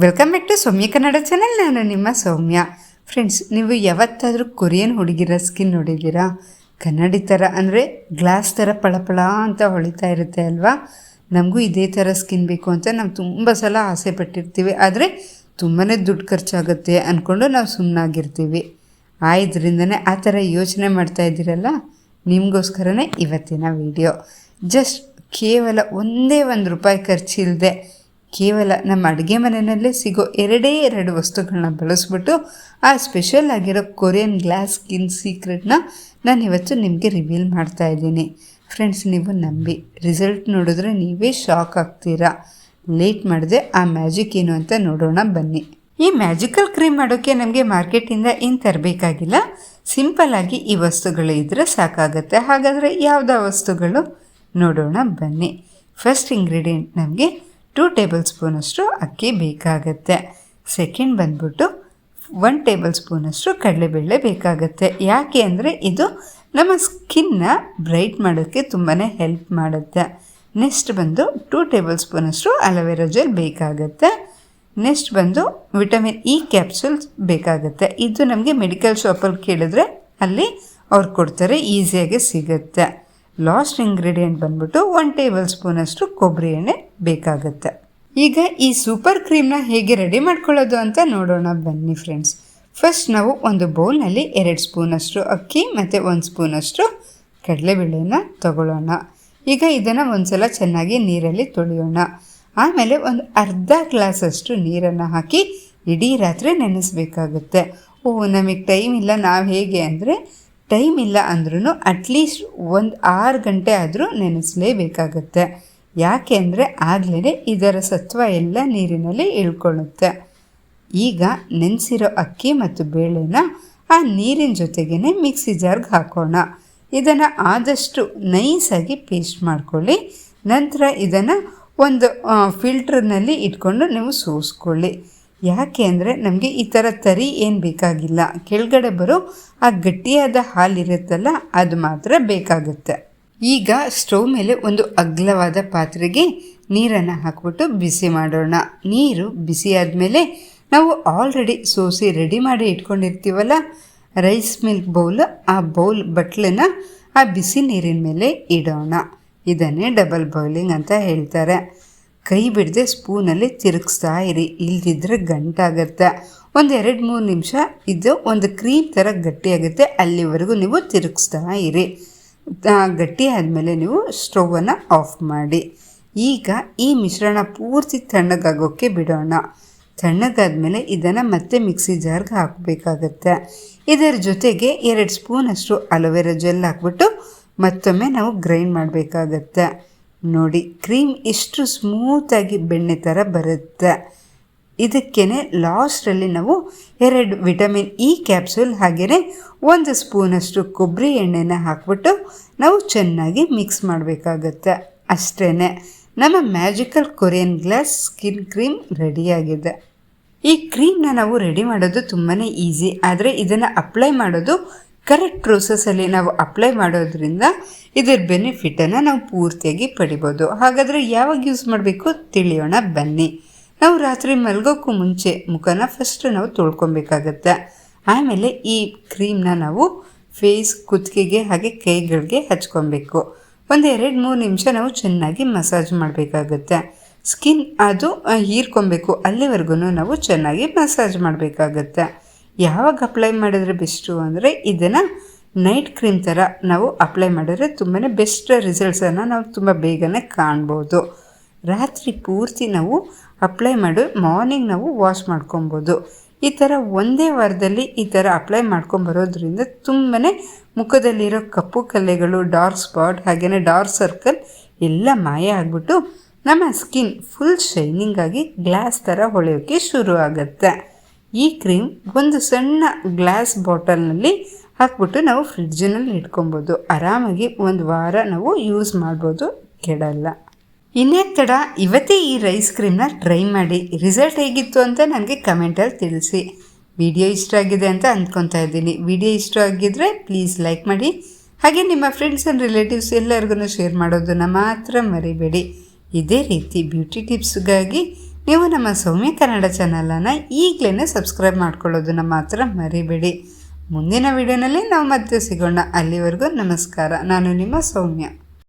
Welcome back to Soumya Kannada channel ನಾನು ನಿಮ್ಮ ಸೌಮ್ಯ friends ನೀವು ಯಾವತ್ತಾದರೂ ಕೊರಿಯನ್ ಹುಡುಗಿರ ಸ್ಕಿನ್ ನೋಡಿದ್ದೀರಾ ಕನ್ನಡಿ ಥರ ಅಂದರೆ ಗ್ಲಾಸ್ ಥರ ಪಳಪಳ ಅಂತ ಹೊಳಿತಾ ಇರುತ್ತೆ ಅಲ್ವಾ ನಮಗೂ ಇದೇ ಥರ ಸ್ಕಿನ್ ಬೇಕು ಅಂತ ನಾವು ತುಂಬ ಸಲ ಆಸೆ ಪಟ್ಟಿರ್ತೀವಿ ಆದರೆ ತುಂಬಾ ದುಡ್ಡು ಖರ್ಚಾಗುತ್ತೆ ಅಂದ್ಕೊಂಡು ನಾವು ಸುಮ್ಮನಾಗಿರ್ತೀವಿ ಆ ಇದರಿಂದನೇ ಆ ಥರ ಯೋಚನೆ ಮಾಡ್ತಾ ಇದ್ದೀರಲ್ಲ ನಿಮಗೋಸ್ಕರನೇ ಇವತ್ತಿನ ವಿಡಿಯೋ ಜಸ್ಟ್ ಕೇವಲ ಒಂದೇ ಒಂದು ರೂಪಾಯಿ ಖರ್ಚಿಲ್ಲದೆ ಕೇವಲ ನಮ್ಮ ಅಡುಗೆ ಮನೆಯಲ್ಲೇ ಸಿಗೋ ಎರಡೇ ಎರಡು ವಸ್ತುಗಳನ್ನ ಬಳಸ್ಬಿಟ್ಟು ಆ ಸ್ಪೆಷಲ್ ಆಗಿರೋ ಕೊರಿಯನ್ ಗ್ಲಾಸ್ ಸ್ಕಿನ್ ಸೀಕ್ರೆಟ್ನ ನಾನು ಇವತ್ತು ನಿಮಗೆ ರಿವೀಲ್ ಮಾಡ್ತಾ ಇದ್ದೀನಿ. ಫ್ರೆಂಡ್ಸ್ ನೀವು ನಂಬಿ. ರಿಸಲ್ಟ್ ನೋಡಿದ್ರೆ ನೀವೇ ಶಾಕ್ ಆಗ್ತೀರಾ. ಲೇಟ್ ಮಾಡಿದೆ ಆ ಮ್ಯಾಜಿಕ್ ಏನು ಅಂತ ನೋಡೋಣ ಬನ್ನಿ. ಈ ಮ್ಯಾಜಿಕಲ್ ಕ್ರೀಮ್ ಮಾಡೋಕ್ಕೆ ನಮಗೆ ಮಾರ್ಕೆಟಿಂದ ಏನು ತರಬೇಕಾಗಿಲ್ಲ? ಸಿಂಪಲ್ ಆಗಿ ಈ ವಸ್ತುಗಳು ಇದ್ದರೆ ಸಾಕಾಗುತ್ತೆ. ಹಾಗಾದರೆ ಯಾವುದೋ ವಸ್ತುಗಳು? ನೋಡೋಣ ಬನ್ನಿ. ಫಸ್ಟ್ ಇಂಗ್ರೀಡಿಯೆಂಟ್ ನಮಗೆ ಟೂ ಟೇಬಲ್ ಸ್ಪೂನಷ್ಟು ಅಕ್ಕಿ ಬೇಕಾಗತ್ತೆ. ಸೆಕೆಂಡ್ ಬಂದ್ಬಿಟ್ಟು ಒನ್ ಟೇಬಲ್ ಸ್ಪೂನಷ್ಟು ಕಡಲೆಬೇಳೆ ಬೇಕಾಗುತ್ತೆ. ಯಾಕೆ ಅಂದರೆ ಇದು ನಮ್ಮ ಸ್ಕಿನ್ನ ಬ್ರೈಟ್ ಮಾಡೋಕ್ಕೆ ತುಂಬಾ ಹೆಲ್ಪ್ ಮಾಡುತ್ತೆ. ನೆಕ್ಸ್ಟ್ ಬಂದು ಟೂ ಟೇಬಲ್ ಸ್ಪೂನಷ್ಟು ಅಲೋವೆರಾ ಜೆಲ್ ಬೇಕಾಗುತ್ತೆ. ನೆಕ್ಸ್ಟ್ ಬಂದು ವಿಟಮಿನ್ ಇ ಕ್ಯಾಪ್ಸೂಲ್ಸ್ ಬೇಕಾಗುತ್ತೆ. ಇದು ನಮಗೆ ಮೆಡಿಕಲ್ ಶಾಪಲ್ಲಿ ಕೇಳಿದ್ರೆ ಅಲ್ಲಿ ಅವ್ರು ಕೊಡ್ತಾರೆ, ಈಸಿಯಾಗಿ ಸಿಗುತ್ತೆ. ಲಾಸ್ಟ್ ಇಂಗ್ರೀಡಿಯೆಂಟ್ ಬಂದ್ಬಿಟ್ಟು ಒನ್ ಟೇಬಲ್ ಸ್ಪೂನಷ್ಟು ಕೊಬ್ಬರಿ ಎಣ್ಣೆ ಬೇಕಾಗುತ್ತೆ. ಈಗ ಈ ಸೂಪರ್ ಕ್ರೀಮ್ನ ಹೇಗೆ ರೆಡಿ ಮಾಡ್ಕೊಳ್ಳೋದು ಅಂತ ನೋಡೋಣ ಬನ್ನಿ ಫ್ರೆಂಡ್ಸ್ ಫಸ್ಟ್ ನಾವು ಒಂದು ಬೌಲ್ನಲ್ಲಿ ಎರಡು ಸ್ಪೂನಷ್ಟು ಅಕ್ಕಿ ಮತ್ತು ಒಂದು ಸ್ಪೂನಷ್ಟು ಕಡಲೆಬೇಳೆನ ತಗೊಳ್ಳೋಣ. ಈಗ ಇದನ್ನು ಒಂದ್ಸಲ ಚೆನ್ನಾಗಿ ನೀರಲ್ಲಿ ತೊಳೆಯೋಣ. ಆಮೇಲೆ ಒಂದು ಅರ್ಧ ಗ್ಲಾಸಷ್ಟು ನೀರನ್ನು ಹಾಕಿ ಇಡೀ ರಾತ್ರಿ ನೆನೆಸಬೇಕಾಗುತ್ತೆ. ಓ, ನಮಗೆ ಟೈಮ್ ಇಲ್ಲ, ನಾವು ಹೇಗೆ ಅಂದರೆ ಟೈಮ್ ಇಲ್ಲ ಅಂದ್ರೂ ಅಟ್ಲೀಸ್ಟ್ ಒಂದು ಆರು ಗಂಟೆ ಆದರೂ ನೆನೆಸಲೇಬೇಕಾಗತ್ತೆ. ಯಾಕೆ ಅಂದರೆ ಆಗಲೇ ಇದರ ಸತ್ವ ಎಲ್ಲ ನೀರಿನಲ್ಲಿ ಇಳ್ಕೊಳ್ಳುತ್ತೆ. ಈಗ ನೆನೆಸಿರೋ ಅಕ್ಕಿ ಮತ್ತು ಬೇಳೆನ ಆ ನೀರಿನ ಜೊತೆಗೇ ಮಿಕ್ಸಿ ಜಾರ್ಗೆ ಹಾಕೋಣ. ಇದನ್ನು ಆದಷ್ಟು ನೈಸಾಗಿ ಪೇಸ್ಟ್ ಮಾಡ್ಕೊಳ್ಳಿ. ನಂತರ ಇದನ್ನು ಒಂದು ಫಿಲ್ಟ್ರ್ನಲ್ಲಿ ಇಟ್ಕೊಂಡು ನೀವು ಸೋಸ್ಕೊಳ್ಳಿ. ಯಾಕೆ ಅಂದರೆ ನಮಗೆ ಈ ಥರ ತರಿ ಏನು ಬೇಕಾಗಿಲ್ಲ. ಕೆಳಗಡೆ ಬರೋ ಆ ಗಟ್ಟಿಯಾದ ಹಾಲಿರುತ್ತಲ್ಲ ಅದು ಮಾತ್ರ ಬೇಕಾಗುತ್ತೆ. ಈಗ ಸ್ಟವ್ ಮೇಲೆ ಒಂದು ಅಗ್ಲವಾದ ಪಾತ್ರೆಗೆ ನೀರನ್ನು ಹಾಕ್ಬಿಟ್ಟು ಬಿಸಿ ಮಾಡೋಣ. ನೀರು ಬಿಸಿ ಆದಮೇಲೆ ನಾವು ಆಲ್ರೆಡಿ ಸೋಸಿ ರೆಡಿ ಮಾಡಿ ಇಟ್ಕೊಂಡಿರ್ತೀವಲ್ಲ, ರೈಸ್ ಮಿಲ್ಕ್ ಬೌಲ್, ಆ ಬೌಲ್ ಬಟ್ಲನ್ನ ಆ ಬಿಸಿ ನೀರಿನ ಮೇಲೆ ಇಡೋಣ. ಇದನ್ನೇ ಡಬಲ್ ಬಾಯ್ಲಿಂಗ್ ಅಂತ ಹೇಳ್ತಾರೆ. ಕೈ ಬಿಡದೆ ಸ್ಪೂನಲ್ಲಿ ತಿರುಗಿಸ್ತಾ ಇರಿ. ಇಲ್ದಿದ್ರೆ ಗಂಟಾಗತ್ತೆ. ಒಂದು ಎರಡು ಮೂರು ನಿಮಿಷ ಇದು ಒಂದು ಕ್ರೀಮ್ ಥರ ಗಟ್ಟಿಯಾಗುತ್ತೆ. ಅಲ್ಲಿವರೆಗೂ ನೀವು ತಿರುಗಿಸ್ತಾ ಇರಿ. ಗಟ್ಟಿ ಆದಮೇಲೆ ನೀವು ಸ್ಟೌವನ್ನು ಆಫ್ ಮಾಡಿ. ಈಗ ಈ ಮಿಶ್ರಣ ಪೂರ್ತಿ ತಣ್ಣಗಾಗೋಕ್ಕೆ ಬಿಡೋಣ. ತಣ್ಣಗಾದಮೇಲೆ ಇದನ್ನು ಮತ್ತೆ ಮಿಕ್ಸಿ ಜಾರ್ಗೆ ಹಾಕಬೇಕಾಗತ್ತೆ. ಇದರ ಜೊತೆಗೆ ಎರಡು ಸ್ಪೂನಷ್ಟು ಅಲೋವೆರಾ ಜೆಲ್ ಹಾಕ್ಬಿಟ್ಟು ಮತ್ತೊಮ್ಮೆ ನಾವು ಗ್ರೈಂಡ್ ಮಾಡಬೇಕಾಗತ್ತೆ. ನೋಡಿ, ಕ್ರೀಮ್ ಎಷ್ಟು ಸ್ಮೂತಾಗಿ ಬೆಣ್ಣೆ ಥರ ಬರುತ್ತೆ. ಇದಕ್ಕೇ ಲಾಸ್ಟಲ್ಲಿ ನಾವು ಎರಡು ವಿಟಮಿನ್ ಇ ಕ್ಯಾಪ್ಸೂಲ್ ಹಾಗೆಯೇ ಒಂದು ಸ್ಪೂನಷ್ಟು ಕೊಬ್ಬರಿ ಎಣ್ಣೆನ ಹಾಕ್ಬಿಟ್ಟು ನಾವು ಚೆನ್ನಾಗಿ ಮಿಕ್ಸ್ ಮಾಡಬೇಕಾಗತ್ತೆ. ಅಷ್ಟೇ ನಮ್ಮ magical Korean glass skin cream ರೆಡಿಯಾಗಿದೆ. ಈ ಕ್ರೀಮ್ನ ನಾವು ರೆಡಿ ಮಾಡೋದು ತುಂಬಾ ಈಸಿ ಆದರೆ ಇದನ್ನು ಅಪ್ಲೈ ಮಾಡೋದು ಕರೆಕ್ಟ್ ಪ್ರೋಸೆಸ್ಸಲ್ಲಿ ನಾವು ಅಪ್ಲೈ ಮಾಡೋದ್ರಿಂದ ಇದರ ಬೆನಿಫಿಟನ್ನು ನಾವು ಪೂರ್ತಿಯಾಗಿ ಪಡಿಬೋದು. ಹಾಗಾದರೆ ಯಾವಾಗ ಯೂಸ್ ಮಾಡಬೇಕು ತಿಳಿಯೋಣ, ಬನ್ನಿ. ನಾವು ರಾತ್ರಿ ಮಲಗೋಕ್ಕೂ ಮುಂಚೆ ಮುಖನ ಫಸ್ಟ್ ನಾವು ತೊಳ್ಕೊಬೇಕಾಗತ್ತೆ. ಆಮೇಲೆ ಈ ಕ್ರೀಮ್ನ ನಾವು ಫೇಸ್ ಕುತ್ತಿಗೆಗೆ ಹಾಗೆ ಕೈಗಳಿಗೆ ಹಚ್ಕೊಬೇಕು. ಒಂದು ಎರಡು ಮೂರು ನಿಮಿಷ ನಾವು ಚೆನ್ನಾಗಿ ಮಸಾಜ್ ಮಾಡಬೇಕಾಗತ್ತೆ. ಸ್ಕಿನ್ ಅದು ಹೀರ್ಕೊಬೇಕು. ಅಲ್ಲಿವರೆಗೂ ನಾವು ಚೆನ್ನಾಗಿ ಮಸಾಜ್ ಮಾಡಬೇಕಾಗತ್ತೆ. ಯಾವಾಗ ಅಪ್ಲೈ ಮಾಡಿದರೆ ಬೆಸ್ಟು ಅಂದರೆ ಇದನ್ನು ನೈಟ್ ಕ್ರೀಮ್ ಥರ ನಾವು ಅಪ್ಲೈ ಮಾಡಿದ್ರೆ ತುಂಬಾ ಬೆಸ್ಟ್ ರಿಸಲ್ಟ್ಸನ್ನು ನಾವು ತುಂಬ ಬೇಗನೆ ಕಾಣ್ಬೋದು. ರಾತ್ರಿ ಪೂರ್ತಿ ನಾವು ಅಪ್ಲೈ ಮಾಡಿ ಮಾರ್ನಿಂಗ್ ನಾವು ವಾಶ್ ಮಾಡ್ಕೊಬೋದು. ಈ ಥರ ಒಂದೇ ವಾರದಲ್ಲಿ ಈ ಥರ ಅಪ್ಲೈ ಮಾಡ್ಕೊಂಬರೋದ್ರಿಂದ ತುಂಬಾ ಮುಖದಲ್ಲಿರೋ ಕಪ್ಪು ಕಲೆಗಳು ಡಾರ್ಕ್ ಸ್ಪಾಟ್ ಹಾಗೆಯೇ ಡಾರ್ಕ್ ಸರ್ಕಲ್ ಎಲ್ಲ ಮಾಯ ಆಗಿಬಿಟ್ಟು ನಮ್ಮ ಸ್ಕಿನ್ ಫುಲ್ ಶೈನಿಂಗ್ ಆಗಿ ಗ್ಲಾಸ್ ಥರ ಹೊಳೆಯೋಕ್ಕೆ ಶುರು ಆಗುತ್ತೆ ಈ ಕ್ರೀಮ್ ಒಂದು ಸಣ್ಣ ಗ್ಲಾಸ್ ಬಾಟಲ್ನಲ್ಲಿ ಹಾಕ್ಬಿಟ್ಟು ನಾವು ಫ್ರಿಡ್ಜಿನಲ್ಲಿ ಇಟ್ಕೊಬೋದು. ಆರಾಮಾಗಿ ಒಂದು ವಾರ ನಾವು ಯೂಸ್ ಮಾಡ್ಬೋದು ಕೆಡಲ್ಲ. ಇನ್ನೇ ತಡ, ಇವತ್ತೇ ಈ ರೈಸ್ ಕ್ರೀಮ್ನ ಟ್ರೈ ಮಾಡಿ. ರಿಸಲ್ಟ್ ಹೇಗಿತ್ತು ಅಂತ ನನಗೆ ಕಮೆಂಟಲ್ಲಿ ತಿಳಿಸಿ. ವಿಡಿಯೋ ಇಷ್ಟ ಆಗಿದೆ ಅಂತ ಅಂದ್ಕೊತಾ ಇದ್ದೀನಿ. ವಿಡಿಯೋ ಇಷ್ಟ ಆಗಿದ್ರೆ ಪ್ಲೀಸ್ ಲೈಕ್ ಮಾಡಿ. ಹಾಗೆ ನಿಮ್ಮ ಫ್ರೆಂಡ್ಸ್ ಆ್ಯಂಡ್ ರಿಲೇಟಿವ್ಸ್ ಎಲ್ಲರಿಗೂ ಶೇರ್ ಮಾಡೋದನ್ನು ಮಾತ್ರ ಮರಿಬೇಡಿ. ಇದೇ ರೀತಿ ಬ್ಯೂಟಿ ಟಿಪ್ಸ್ಗಾಗಿ ನೀವು ನಮ್ಮ ಸೌಮ್ಯ ಕನ್ನಡ ಚಾನಲನ್ನು ಈಗಲೇ ಸಬ್ಸ್ಕ್ರೈಬ್ ಮಾಡ್ಕೊಳ್ಳೋದನ್ನು ಮಾತ್ರ ಮರಿಬೇಡಿ. ಮುಂದಿನ ವಿಡಿಯೋನಲ್ಲಿ ನಾವು ಮತ್ತೆ ಸಿಗೋಣ. ಅಲ್ಲಿವರೆಗೂ ನಮಸ್ಕಾರ. ನಾನು ನಿಮ್ಮ ಸೌಮ್ಯ.